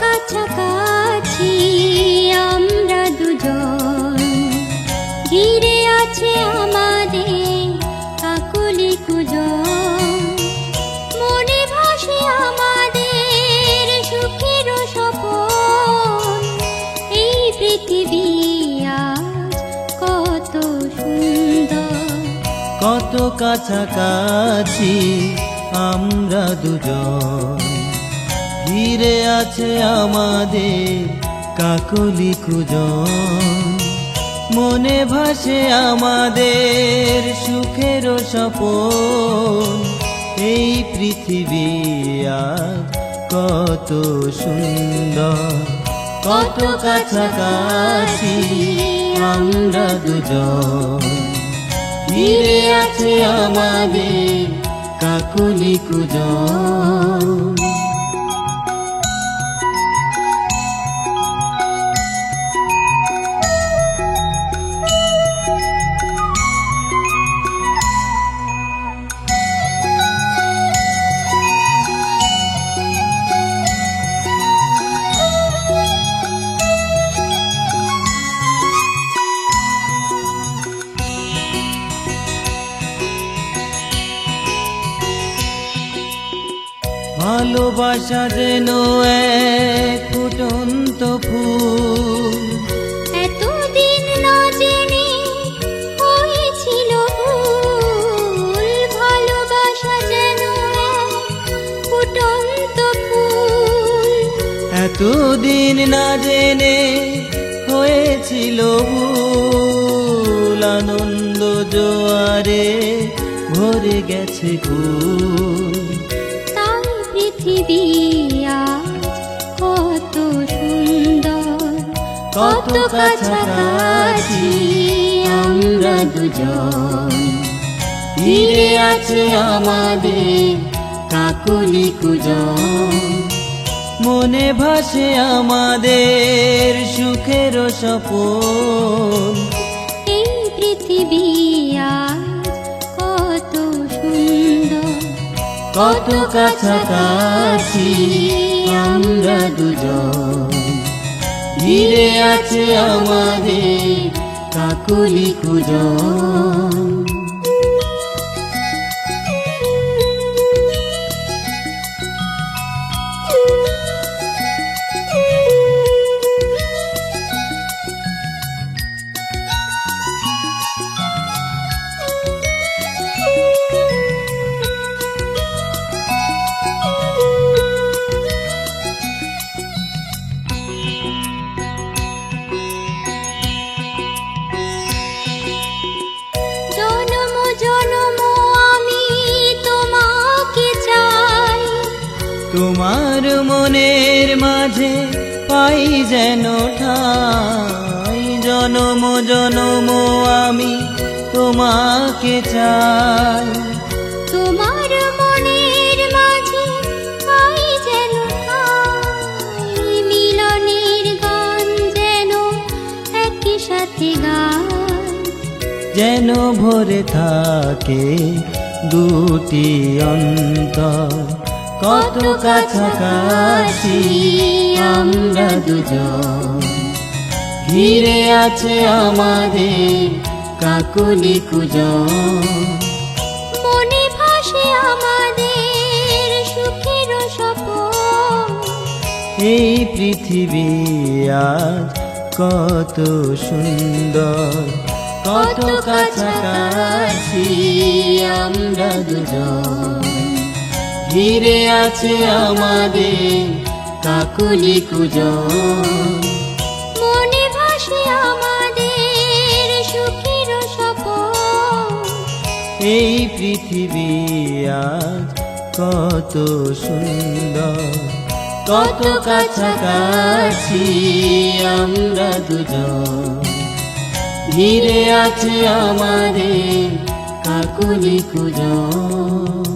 কাছাকাছি আমরা দুজন। ঘিরে আছে আমাদের কাকলি কুজন। মনে ভাসে আমাদের সুখের সপন এই পৃথিবী কত সুন্দর। কত কাছাকাছি আমরা দুজন। ঘিরে আছে আমাদের কাকলি কুজন। মনে ভাসে আমাদের সুখের সপন এই পৃথিবী আজ কত সুন্দর কত কাছাকাছি আমরা দুজন। ঘিরে আছে আমাদের কাকুলি কুজন। ভালোবাসা যেন এক ফুটন্ত ফুল। এতদিন না জেনে হয়েছিল ভুল। ভালোবাসা যেন ফুটন্ত ফুল। এতদিন না জেনে হয়েছিল ভুল। আনন্দ জোয়ারে ভরে গেছে কুল তাই পৃথিবী কত সুন্দর, কত কাছাকাছি আমরা দুজন। আছে আমাদের কাকুলি কুজন। মনে ভাসে আমাদের সুখের সপন এই পৃথিবী আজ কত কাছাকাছি আমরা দুজন। ঘিরে আছে আমাদের কাকুলি কুজন। তোমার মনের মাঝে পাই যেন ঠাই। জনম জনম আমি তোমাকে চাই। তোমার মনের মাঝে পাই যেন ঠাই। মিলনের গান যেন একই সাথে যেন ভরে থাকে দুটি অন্তর। কত কাছাকাছি আমরা দুজন। ঘিরে আছে আমাদের কাকুলি কুজন। মনে ভাসে আমাদের সুখের সপন এই পৃথিবী আজ কত সুন্দর কত কাছাকাছি আমরা দুজন। ঘিরে আছে আমাদের কাকুলি কুজন। মনে ভাসে আমাদের সুখের এই পৃথিবী আজ কত সুন্দর কত কাছাকাছি আমরা দুজন। ঘিরে আছে আমাদের কাকুলি কুজন।